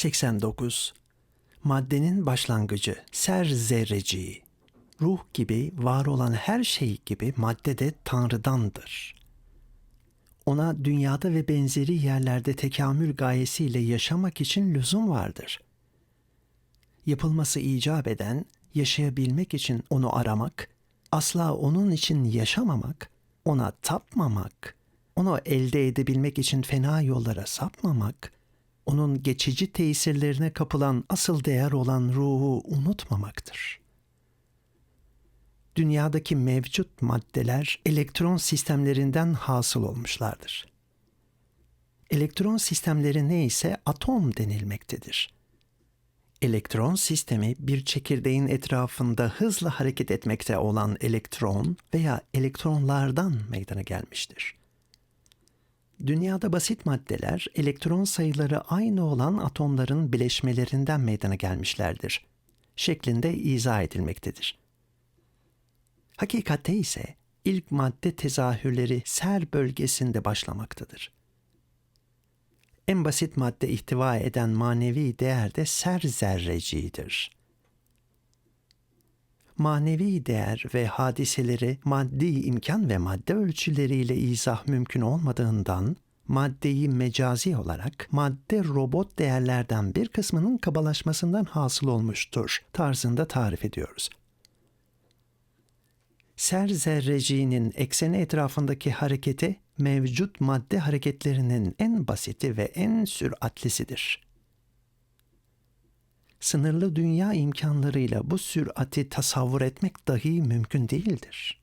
89. Maddenin başlangıcı, ser zerreciği. Ruh gibi, var olan her şey gibi madde de Tanrı'dandır. Ona dünyada ve benzeri yerlerde tekamül gayesiyle yaşamak için lüzum vardır. Yapılması icap eden, yaşayabilmek için onu aramak, asla onun için yaşamamak, ona tapmamak, onu elde edebilmek için fena yollara sapmamak, onun geçici tesirlerine kapılan asıl değer olan ruhu unutmamaktır. Dünyadaki mevcut maddeler elektron sistemlerinden hasıl olmuşlardır. Elektron sistemleri ne ise atom denilmektedir. Elektron sistemi bir çekirdeğin etrafında hızla hareket etmekte olan elektron veya elektronlardan meydana gelmiştir. Dünyada basit maddeler elektron sayıları aynı olan atomların bileşmelerinden meydana gelmişlerdir. Şeklinde izah edilmektedir. Hakikatte ise ilk madde tezahürleri ser bölgesinde başlamaktadır. En basit madde ihtiva eden manevi değer de ser zerrecidir. Manevi değer ve hadiseleri maddi imkan ve madde ölçüleriyle izah mümkün olmadığından maddeyi mecazi olarak madde robot değerlerden bir kısmının kabalaşmasından hasıl olmuştur tarzında tarif ediyoruz. Ser zerreciğinin ekseni etrafındaki hareketi mevcut madde hareketlerinin en basiti ve en süratlisidir. Sınırlı dünya imkanlarıyla bu sürati tasavvur etmek dahi mümkün değildir.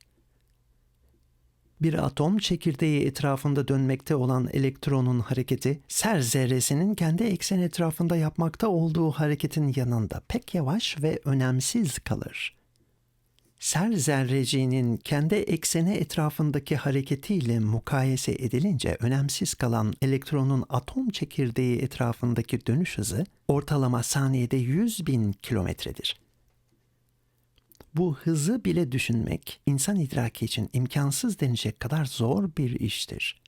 Bir atom çekirdeği etrafında dönmekte olan elektronun hareketi, ser zerresinin kendi eksen etrafında yapmakta olduğu hareketin yanında pek yavaş ve önemsiz kalır.'' Ser zerreciğinin kendi ekseni etrafındaki hareketiyle mukayese edilince önemsiz kalan elektronun atom çekirdeği etrafındaki dönüş hızı ortalama saniyede 100 bin kilometredir. Bu hızı bile düşünmek insan idraki için imkansız denecek kadar zor bir iştir.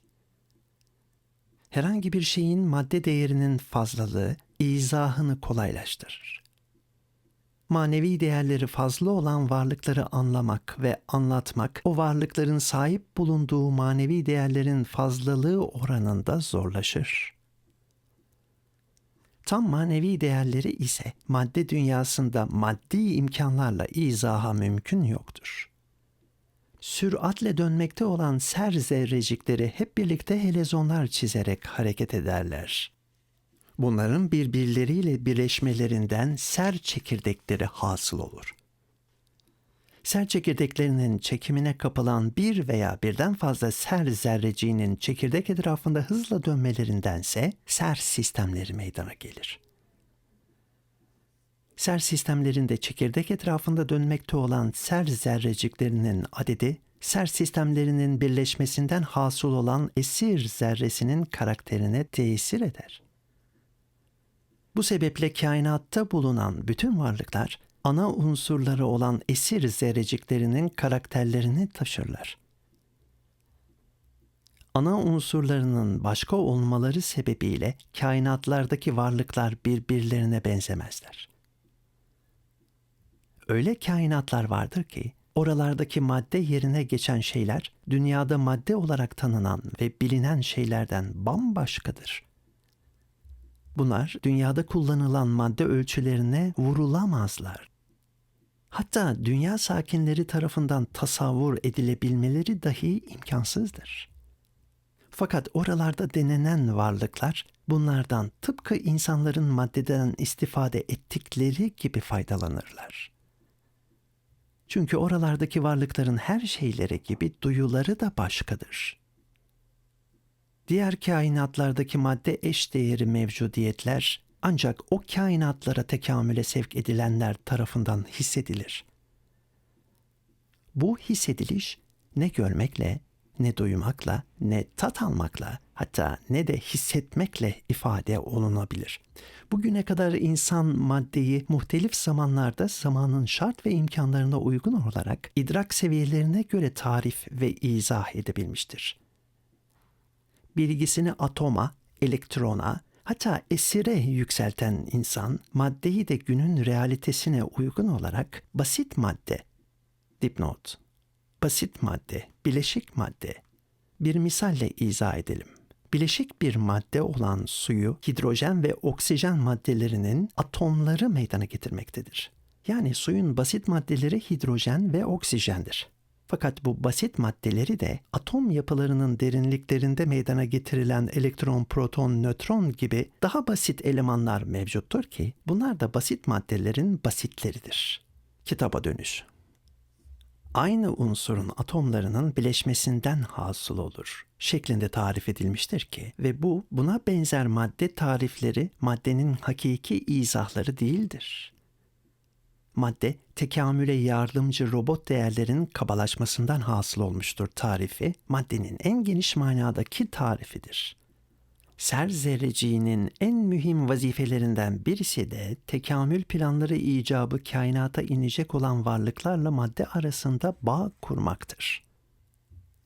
Herhangi bir şeyin madde değerinin fazlalığı izahını kolaylaştırır manevi değerleri fazla olan varlıkları anlamak ve anlatmak, o varlıkların sahip bulunduğu manevi değerlerin fazlalığı oranında zorlaşır. Tam manevi değerleri ise madde dünyasında maddi imkanlarla izaha mümkün yoktur. Süratle dönmekte olan ser zerrecikleri hep birlikte helezonlar çizerek hareket ederler. Bunların birbirleriyle birleşmelerinden ser çekirdekleri hasıl olur. Ser çekirdeklerinin çekimine kapılan bir veya birden fazla ser zerreciğinin çekirdek etrafında hızla dönmelerindense ser sistemleri meydana gelir. Ser sistemlerinde çekirdek etrafında dönmekte olan ser zerreciklerinin adedi, ser sistemlerinin birleşmesinden hasıl olan esir zerresinin karakterine tesir eder.'' Bu sebeple kainatta bulunan bütün varlıklar ana unsurları olan esir zerreciklerinin karakterlerini taşırlar. Ana unsurlarının başka olmaları sebebiyle kainatlardaki varlıklar birbirlerine benzemezler. Öyle kainatlar vardır ki oralardaki madde yerine geçen şeyler dünyada madde olarak tanınan ve bilinen şeylerden bambaşkadır.'' Bunlar dünyada kullanılan madde ölçülerine vurulamazlar. Hatta dünya sakinleri tarafından tasavvur edilebilmeleri dahi imkansızdır. Fakat oralarda denenen varlıklar bunlardan tıpkı insanların maddeden istifade ettikleri gibi faydalanırlar. Çünkü oralardaki varlıkların her şeyleri gibi duyuları da başkadır diğer kainatlardaki madde eş değeri mevcudiyetler ancak o kainatlara tekamüle sevk edilenler tarafından hissedilir. Bu hissediliş ne görmekle, ne duymakla, ne tat almakla, hatta ne de hissetmekle ifade olunabilir. Bugüne kadar insan maddeyi muhtelif zamanlarda zamanın şart ve imkanlarına uygun olarak idrak seviyelerine göre tarif ve izah edebilmiştir bilgisini atoma, elektrona, hatta esire yükselten insan maddeyi de günün realitesine uygun olarak basit madde, dipnot, basit madde, bileşik madde, bir misalle izah edelim. Bileşik bir madde olan suyu hidrojen ve oksijen maddelerinin atomları meydana getirmektedir. Yani suyun basit maddeleri hidrojen ve oksijendir. Fakat bu basit maddeleri de atom yapılarının derinliklerinde meydana getirilen elektron, proton, nötron gibi daha basit elemanlar mevcuttur ki bunlar da basit maddelerin basitleridir. Kitaba dönüş. Aynı unsurun atomlarının bileşmesinden hasıl olur şeklinde tarif edilmiştir ki ve bu buna benzer madde tarifleri maddenin hakiki izahları değildir madde tekamüle yardımcı robot değerlerin kabalaşmasından hasıl olmuştur tarifi, maddenin en geniş manadaki tarifidir. Ser zerreciğinin en mühim vazifelerinden birisi de tekamül planları icabı kainata inecek olan varlıklarla madde arasında bağ kurmaktır.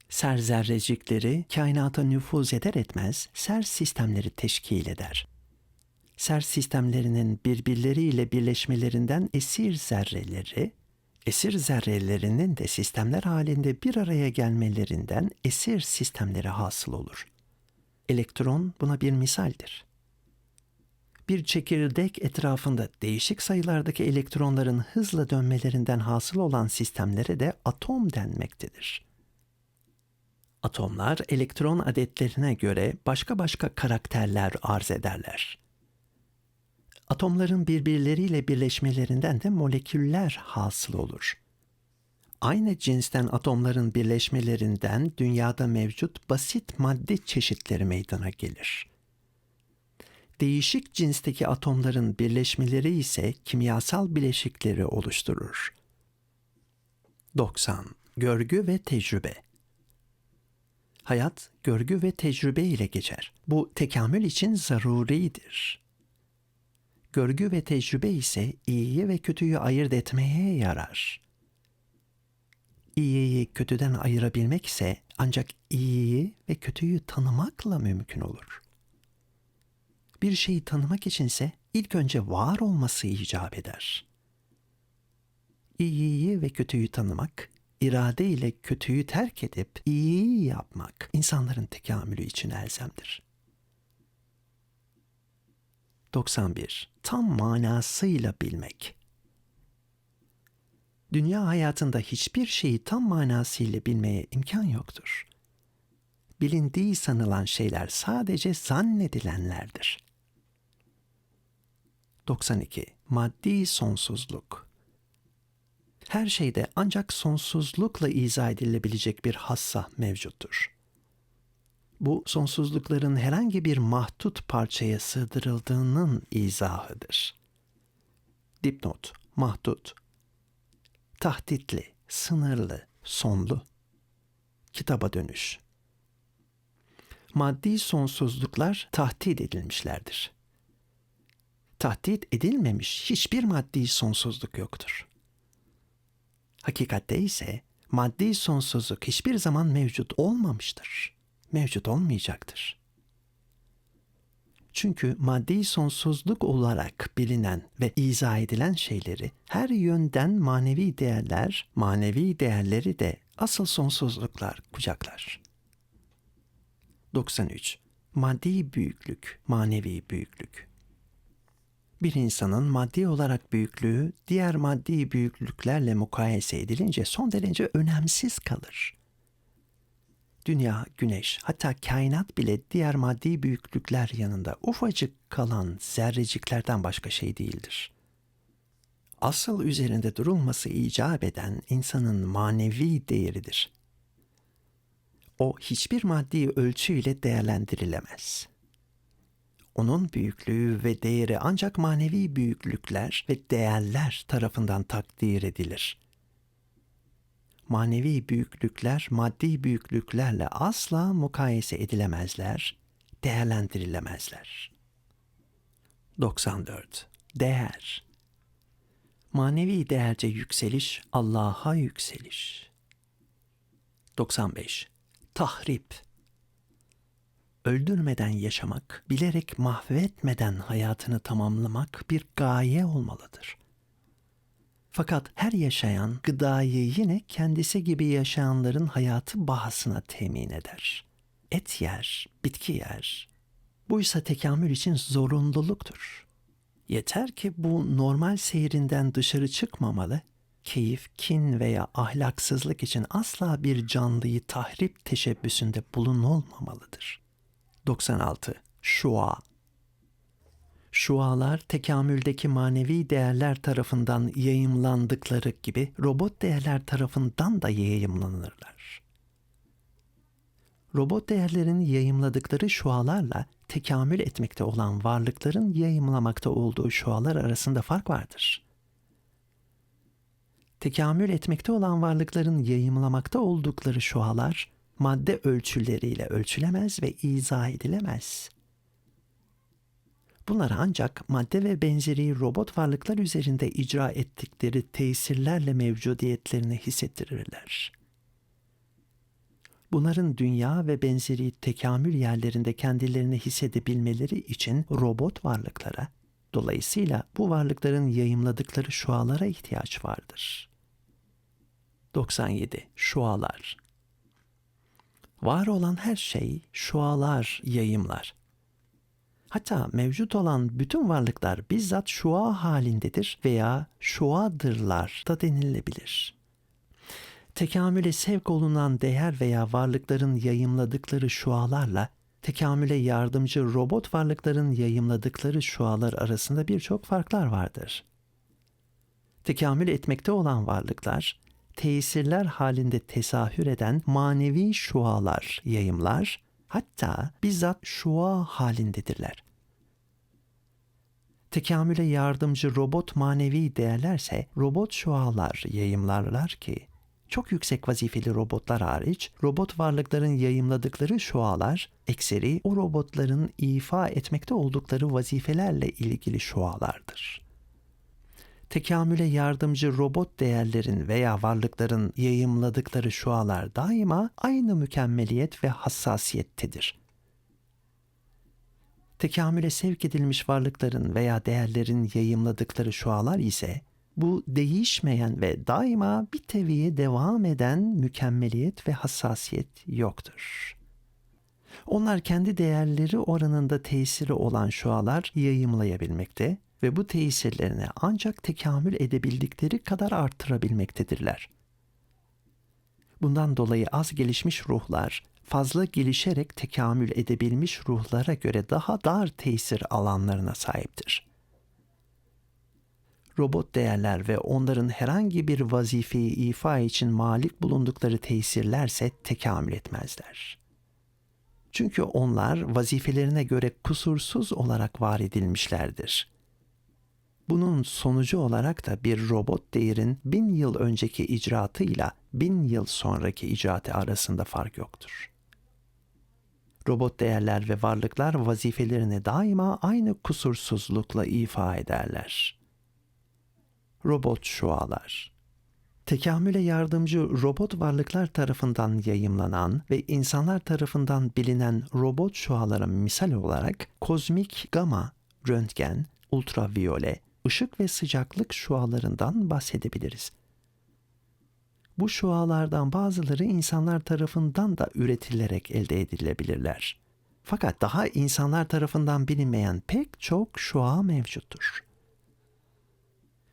Ser zerrecikleri kainata nüfuz eder etmez ser sistemleri teşkil eder ser sistemlerinin birbirleriyle birleşmelerinden esir zerreleri, esir zerrelerinin de sistemler halinde bir araya gelmelerinden esir sistemleri hasıl olur. Elektron buna bir misaldir. Bir çekirdek etrafında değişik sayılardaki elektronların hızla dönmelerinden hasıl olan sistemlere de atom denmektedir. Atomlar elektron adetlerine göre başka başka karakterler arz ederler. Atomların birbirleriyle birleşmelerinden de moleküller hasıl olur. Aynı cinsten atomların birleşmelerinden dünyada mevcut basit madde çeşitleri meydana gelir. Değişik cinsteki atomların birleşmeleri ise kimyasal bileşikleri oluşturur. 90. Görgü ve tecrübe Hayat görgü ve tecrübe ile geçer. Bu tekamül için zaruridir. Görgü ve tecrübe ise iyiyi ve kötüyü ayırt etmeye yarar. İyiyi kötüden ayırabilmek ise ancak iyiyi ve kötüyü tanımakla mümkün olur. Bir şeyi tanımak içinse ilk önce var olması icap eder. İyiyi ve kötüyü tanımak, irade ile kötüyü terk edip iyiyi yapmak insanların tekamülü için elzemdir. 91. Tam manasıyla bilmek. Dünya hayatında hiçbir şeyi tam manasıyla bilmeye imkan yoktur. Bilindiği sanılan şeyler sadece zannedilenlerdir. 92. Maddi sonsuzluk. Her şeyde ancak sonsuzlukla izah edilebilecek bir hassa mevcuttur bu sonsuzlukların herhangi bir mahdut parçaya sığdırıldığının izahıdır. Dipnot, mahdut, tahtitli, sınırlı, sonlu. Kitaba dönüş. Maddi sonsuzluklar tahdit edilmişlerdir. Tahdit edilmemiş hiçbir maddi sonsuzluk yoktur. Hakikatte ise maddi sonsuzluk hiçbir zaman mevcut olmamıştır mevcut olmayacaktır. Çünkü maddi sonsuzluk olarak bilinen ve izah edilen şeyleri her yönden manevi değerler, manevi değerleri de asıl sonsuzluklar kucaklar. 93. Maddi büyüklük, manevi büyüklük. Bir insanın maddi olarak büyüklüğü diğer maddi büyüklüklerle mukayese edilince son derece önemsiz kalır dünya, güneş, hatta kainat bile diğer maddi büyüklükler yanında ufacık kalan zerreciklerden başka şey değildir. Asıl üzerinde durulması icap eden insanın manevi değeridir. O hiçbir maddi ölçüyle değerlendirilemez. Onun büyüklüğü ve değeri ancak manevi büyüklükler ve değerler tarafından takdir edilir.'' Manevi büyüklükler maddi büyüklüklerle asla mukayese edilemezler, değerlendirilemezler. 94. Değer Manevi değerce yükseliş, Allah'a yükseliş. 95. Tahrip öldürmeden yaşamak, bilerek mahvetmeden hayatını tamamlamak bir gaye olmalıdır. Fakat her yaşayan gıdayı yine kendisi gibi yaşayanların hayatı bahasına temin eder. Et yer, bitki yer. Buysa tekamül için zorunluluktur. Yeter ki bu normal seyrinden dışarı çıkmamalı, keyif, kin veya ahlaksızlık için asla bir canlıyı tahrip teşebbüsünde bulunulmamalıdır. 96. Şua Şualar tekamüldeki manevi değerler tarafından yayımlandıkları gibi robot değerler tarafından da yayımlanırlar. Robot değerlerin yayımladıkları şualarla tekamül etmekte olan varlıkların yayımlamakta olduğu şualar arasında fark vardır. Tekamül etmekte olan varlıkların yayımlamakta oldukları şualar madde ölçüleriyle ölçülemez ve izah edilemez. Bunlar ancak madde ve benzeri robot varlıklar üzerinde icra ettikleri tesirlerle mevcudiyetlerini hissettirirler. Bunların dünya ve benzeri tekamül yerlerinde kendilerini hissedebilmeleri için robot varlıklara, dolayısıyla bu varlıkların yayımladıkları şualara ihtiyaç vardır. 97. Şualar Var olan her şey şualar yayımlar. Hatta mevcut olan bütün varlıklar bizzat şua halindedir veya şuadırlar da denilebilir. Tekamüle sevk olunan değer veya varlıkların yayımladıkları şualarla tekamüle yardımcı robot varlıkların yayımladıkları şualar arasında birçok farklar vardır. Tekamül etmekte olan varlıklar, tesirler halinde tesahür eden manevi şualar yayımlar, hatta bizzat şua halindedirler. Tekamüle yardımcı robot manevi değerlerse robot şualar yayımlarlar ki, çok yüksek vazifeli robotlar hariç robot varlıkların yayımladıkları şualar ekseri o robotların ifa etmekte oldukları vazifelerle ilgili şualardır. Tekamüle yardımcı robot değerlerin veya varlıkların yayımladıkları şualar daima aynı mükemmeliyet ve hassasiyettedir. Tekamüle sevk edilmiş varlıkların veya değerlerin yayımladıkları şualar ise bu değişmeyen ve daima bir teviye devam eden mükemmeliyet ve hassasiyet yoktur. Onlar kendi değerleri oranında tesiri olan şualar yayımlayabilmekte ve bu tesirlerini ancak tekamül edebildikleri kadar arttırabilmektedirler. Bundan dolayı az gelişmiş ruhlar fazla gelişerek tekamül edebilmiş ruhlara göre daha dar tesir alanlarına sahiptir. Robot değerler ve onların herhangi bir vazifeyi ifa için malik bulundukları tesirlerse tekamül etmezler. Çünkü onlar vazifelerine göre kusursuz olarak var edilmişlerdir. Bunun sonucu olarak da bir robot değerin bin yıl önceki icraatıyla bin yıl sonraki icraatı arasında fark yoktur. Robot değerler ve varlıklar vazifelerini daima aynı kusursuzlukla ifa ederler. Robot şualar Tekamüle yardımcı robot varlıklar tarafından yayımlanan ve insanlar tarafından bilinen robot şualara misal olarak kozmik gama, röntgen, ultraviyole, ışık ve sıcaklık şualarından bahsedebiliriz. Bu şualardan bazıları insanlar tarafından da üretilerek elde edilebilirler. Fakat daha insanlar tarafından bilinmeyen pek çok şua mevcuttur.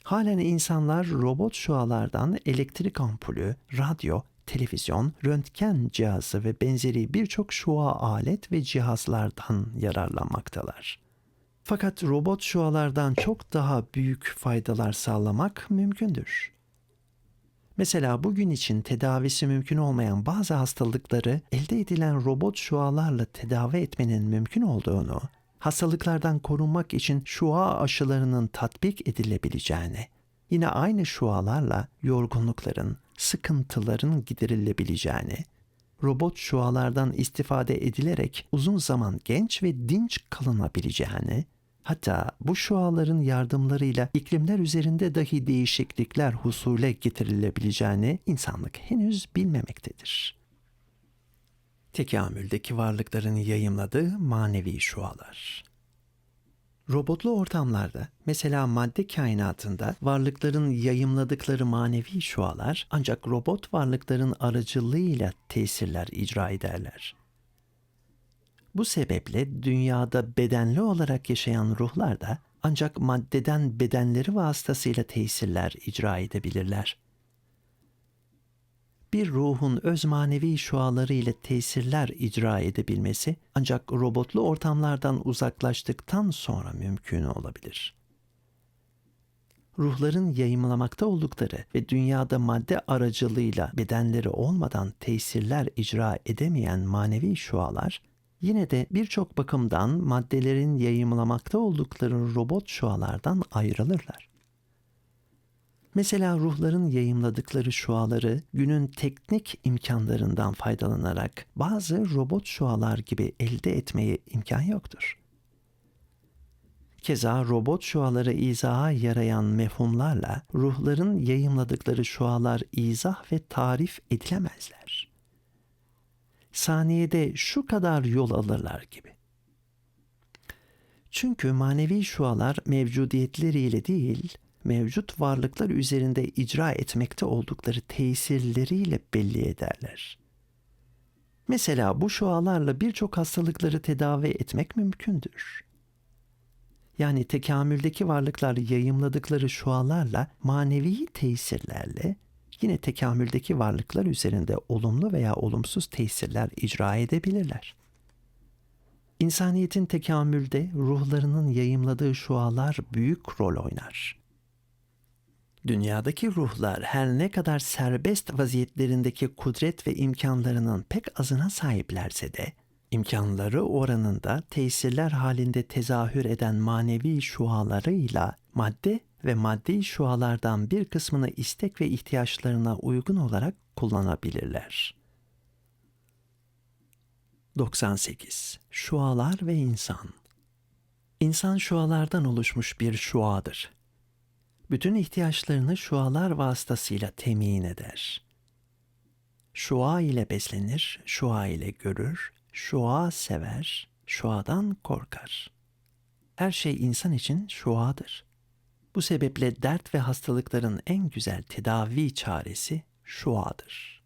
Halen insanlar robot şualardan elektrik ampulü, radyo, televizyon, röntgen cihazı ve benzeri birçok şua alet ve cihazlardan yararlanmaktalar. Fakat robot şualardan çok daha büyük faydalar sağlamak mümkündür. Mesela bugün için tedavisi mümkün olmayan bazı hastalıkları elde edilen robot şualarla tedavi etmenin mümkün olduğunu, hastalıklardan korunmak için şua aşılarının tatbik edilebileceğini, yine aynı şualarla yorgunlukların, sıkıntıların giderilebileceğini, robot şualardan istifade edilerek uzun zaman genç ve dinç kalınabileceğini, hatta bu şuaların yardımlarıyla iklimler üzerinde dahi değişiklikler husule getirilebileceğini insanlık henüz bilmemektedir. Tekamüldeki varlıkların yayımladığı manevi şualar. Robotlu ortamlarda, mesela madde kainatında varlıkların yayımladıkları manevi şualar ancak robot varlıkların aracılığıyla tesirler icra ederler. Bu sebeple dünyada bedenli olarak yaşayan ruhlar da ancak maddeden bedenleri vasıtasıyla tesirler icra edebilirler. Bir ruhun öz manevi şuaları ile tesirler icra edebilmesi ancak robotlu ortamlardan uzaklaştıktan sonra mümkün olabilir. Ruhların yayımlamakta oldukları ve dünyada madde aracılığıyla bedenleri olmadan tesirler icra edemeyen manevi şualar yine de birçok bakımdan maddelerin yayımlamakta oldukları robot şualardan ayrılırlar. Mesela ruhların yayımladıkları şuaları günün teknik imkanlarından faydalanarak bazı robot şualar gibi elde etmeye imkan yoktur. Keza robot şuaları izaha yarayan mefhumlarla ruhların yayımladıkları şualar izah ve tarif edilemezler. Saniyede şu kadar yol alırlar gibi. Çünkü manevi şualar mevcudiyetleriyle değil, mevcut varlıklar üzerinde icra etmekte oldukları tesirleriyle belli ederler. Mesela bu şualarla birçok hastalıkları tedavi etmek mümkündür. Yani tekamüldeki varlıklar yayımladıkları şualarla manevi tesirlerle yine tekamüldeki varlıklar üzerinde olumlu veya olumsuz tesirler icra edebilirler. İnsaniyetin tekamülde ruhlarının yayımladığı şualar büyük rol oynar. Dünyadaki ruhlar her ne kadar serbest vaziyetlerindeki kudret ve imkanlarının pek azına sahiplerse de, imkanları oranında tesirler halinde tezahür eden manevi şualarıyla madde ve maddi şualardan bir kısmını istek ve ihtiyaçlarına uygun olarak kullanabilirler. 98. Şualar ve insan İnsan şualardan oluşmuş bir şuadır bütün ihtiyaçlarını şualar vasıtasıyla temin eder. Şua ile beslenir, şua ile görür, şua sever, şuadan korkar. Her şey insan için şuadır. Bu sebeple dert ve hastalıkların en güzel tedavi çaresi şuadır.